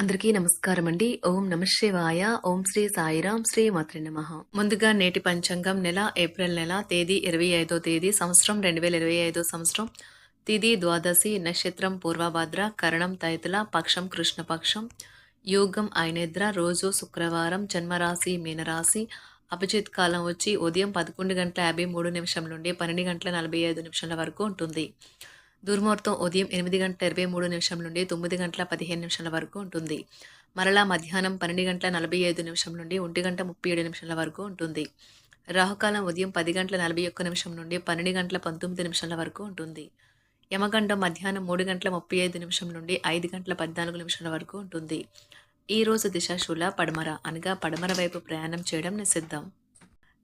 అందరికీ నమస్కారం అండి ఓం నమశివాయ ఓం శ్రీ సాయిరాం శ్రీ మాత్రి నమ. ముందుగా నేటి పంచాంగం నెల ఏప్రిల్ నెల తేదీ ఇరవై ఐదో తేదీ సంవత్సరం రెండు వేల ఇరవై ఐదో సంవత్సరం. తిది ద్వాదశి నక్షత్రం పూర్వభద్ర కరణం తైతుల పక్షం కృష్ణపక్షం. యోగం ఐనేద్ర రోజు శుక్రవారం జన్మరాశి మీనరాశి. అభిజిత్ కాలం వచ్చి ఉదయం పదకొండు గంటల యాభై మూడు నిమిషం నుండి పన్నెండు గంటల నలభై ఐదు నిమిషాల వరకు ఉంటుంది. దుర్ముహూర్తం ఉదయం ఎనిమిది గంటల ఇరవై మూడు నిమిషం నుండి తొమ్మిది గంటల పదిహేను నిమిషాల వరకు ఉంటుంది. మరలా మధ్యాహ్నం పన్నెండు గంటల నలభై ఐదు నిమిషం నుండి ఒంటి గంట ముప్పై ఏడు నిమిషాల వరకు ఉంటుంది. రాహుకాలం ఉదయం పది గంటల నలభై ఒక్క నిమిషం నుండి పన్నెండు గంటల పంతొమ్మిది నిమిషాల వరకు ఉంటుంది. యమగండం మధ్యాహ్నం మూడు గంటల ముప్పై ఐదు నిమిషం నుండి ఐదు గంటల పద్నాలుగు నిమిషాల వరకు ఉంటుంది. ఈ రోజు దిశాశూల పడమర అనగా పడమర వైపు ప్రయాణం చేయడం నిషిద్ధం.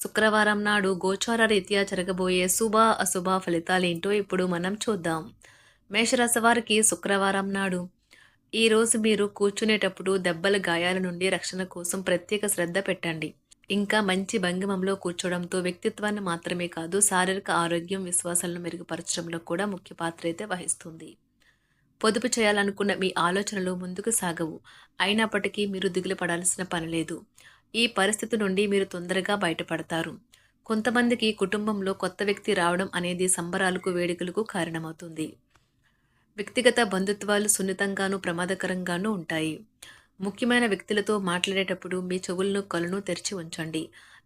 శుక్రవారం నాడు గోచార రీత్యా జరగబోయే శుభ అశుభ ఫలితాలేంటో ఇప్పుడు మనం చూద్దాం. మేషరాశి వారికి శుక్రవారం నాడు ఈ రోజు మీరు కూర్చునేటప్పుడు దెబ్బల గాయాల నుండి రక్షణ కోసం ప్రత్యేక శ్రద్ధ పెట్టండి. ఇంకా మంచి భంగిమంలో కూర్చోవడంతో వ్యక్తిత్వాన్ని మాత్రమే కాదు శారీరక ఆరోగ్యం విశ్వాసాలను మెరుగుపరచడంలో కూడా ముఖ్య పాత్ర అయితే వహిస్తుంది. పొదుపు చేయాలనుకున్న మీ ఆలోచనలు ముందుకు సాగవు. అయినప్పటికీ మీరు దిగులు పడాల్సిన పని లేదు. ఈ పరిస్థితి నుండి మీరు తొందరగా బయటపడతారు. కొంతమందికి కుటుంబంలో కొత్త వ్యక్తి రావడం అనేది సంబరాలకు వేడుకలకు కారణమవుతుంది. వ్యక్తిగత బంధుత్వాలు సున్నితంగాను ప్రమాదకరంగానూ ఉంటాయి. ముఖ్యమైన వ్యక్తులతో మాట్లాడేటప్పుడు మీ చెవులను కళ్ళను తెరిచి ఉంచండి.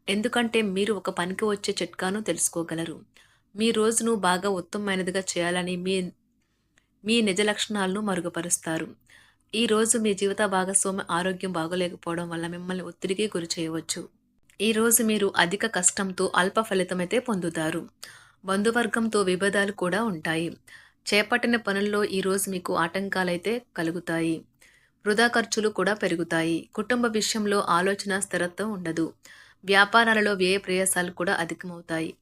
ఎందుకంటే మీరు ఒక పనికి వచ్చే చిట్కాను తెలుసుకోగలరు. మీ రోజును బాగా ఉత్తమమైనదిగా చేయాలని మీ మీ నిజ లక్షణాలను మరుగుపరుస్తారు. ఈ రోజు మీ జీవిత భాగస్వామి ఆరోగ్యం బాగోలేకపోవడం వల్ల మిమ్మల్ని ఒత్తిడికి గురి చేయవచ్చు. ఈరోజు మీరు అధిక కష్టంతో అల్ప ఫలితమైతే పొందుతారు. బంధువర్గంతో విభేదాలు కూడా ఉంటాయి. చేపట్టిన పనుల్లో ఈ రోజు మీకు ఆటంకాలైతే కలుగుతాయి. వృధా ఖర్చులు కూడా పెరుగుతాయి. కుటుంబ విషయంలో ఆలోచన స్థిరత్వం ఉండదు. వ్యాపారాలలో వ్యయ ప్రయాసాలు కూడా అధికమవుతాయి.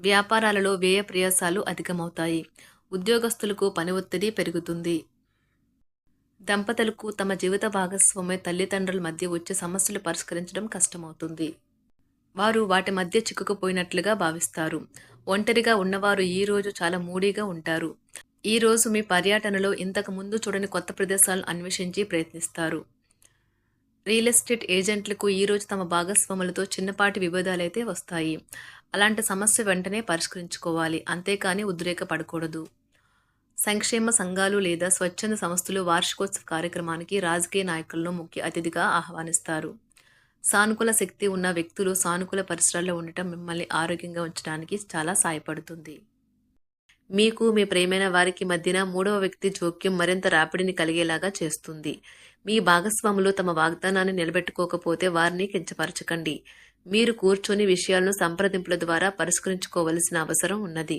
వ్యాపారాలలో వ్యయ ప్రయాసాలు అధికమవుతాయి. ఉద్యోగస్తులకు పని ఒత్తిడి పెరుగుతుంది. దంపతులకు తమ జీవిత భాగస్వామి తల్లిదండ్రుల మధ్య వచ్చే సమస్యలు పరిష్కరించడం కష్టమవుతుంది. వారు వాటి మధ్య చిక్కుకుపోయినట్లుగా భావిస్తారు. ఒంటరిగా ఉన్నవారు ఈ రోజు చాలా మూడీగా ఉంటారు. ఈ రోజు మీ పర్యటనలో ఇంతకు ముందు చూడని కొత్త ప్రదేశాలను అన్వేషించి ప్రయత్నిస్తారు. రియల్ ఎస్టేట్ ఏజెంట్లకు ఈ రోజు తమ భాగస్వాములతో చిన్నపాటి విభేదాలైతే వస్తాయి. అలాంటి సమస్య వెంటనే పరిష్కరించుకోవాలి. అంతేకాని ఉద్రేకపడకూడదు సంక్షేమ సంఘాలు లేదా స్వచ్ఛంద సంస్థలు వార్షికోత్సవ కార్యక్రమానికి రాజకీయ నాయకులను ముఖ్య అతిథిగా ఆహ్వానిస్తారు. సానుకూల శక్తి ఉన్న వ్యక్తులు సానుకూల పరిసరాల్లో ఉండటం మిమ్మల్ని ఆరోగ్యంగా ఉంచడానికి చాలా సాయపడుతుంది. మీకు మీ ప్రేమైన వారికి మధ్యన మూడవ వ్యక్తి జోక్యం మరింత రాపిడిని కలిగేలాగా చేస్తుంది. మీ భాగస్వాములు తమ వాగ్దానాన్ని నిలబెట్టుకోకపోతే వారిని కించపరచకండి. మీరు కూర్చొని విషయాలను సంప్రదింపుల ద్వారా పరిష్కరించుకోవలసిన అవసరం ఉన్నది.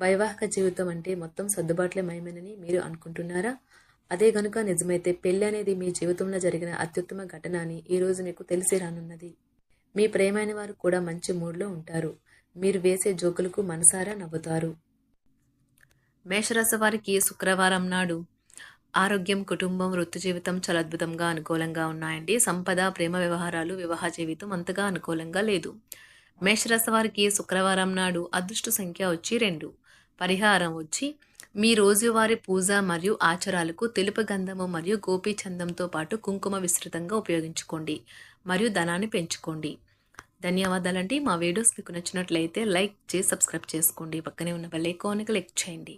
వైవాహిక జీవితం అంటే మొత్తం సర్దుబాట్లే మయమేనని మీరు అనుకుంటున్నారా? అదే గనుక నిజమైతే పెళ్ళి అనేది మీ జీవితంలో జరిగిన అత్యుత్తమ ఘటన అని ఈరోజు మీకు తెలిసి రానున్నది. మీ ప్రేమైన వారు కూడా మంచి మూడ్లో ఉంటారు. మీరు వేసే జోకులకు మనసారా నవ్వుతారు. మేషరాశి వారికి శుక్రవారం నాడు ఆరోగ్యం కుటుంబం వృత్తి జీవితం చాలా అద్భుతంగా అనుకూలంగా ఉన్నాయండి. సంపద ప్రేమ వ్యవహారాలు వివాహ జీవితం అంతగా అనుకూలంగా లేదు. మేషరాశి వారికి శుక్రవారం నాడు అదృష్ట సంఖ్య వచ్చి రెండు. పరిహారం వచ్చి మీ రోజువారీ పూజ మరియు ఆచారాలకు తెలుపు గంధము మరియు గోపీచందంతో పాటు కుంకుమ విస్తృతంగా ఉపయోగించుకోండి మరియు ధనాన్ని పెంచుకోండి. ధన్యవాదాలండి. మా వీడియోస్ మీకు నచ్చినట్లయితే లైక్ చేసి సబ్స్క్రైబ్ చేసుకోండి. పక్కనే ఉన్న బెల్ ఐకాన్ క్లిక్ చేయండి.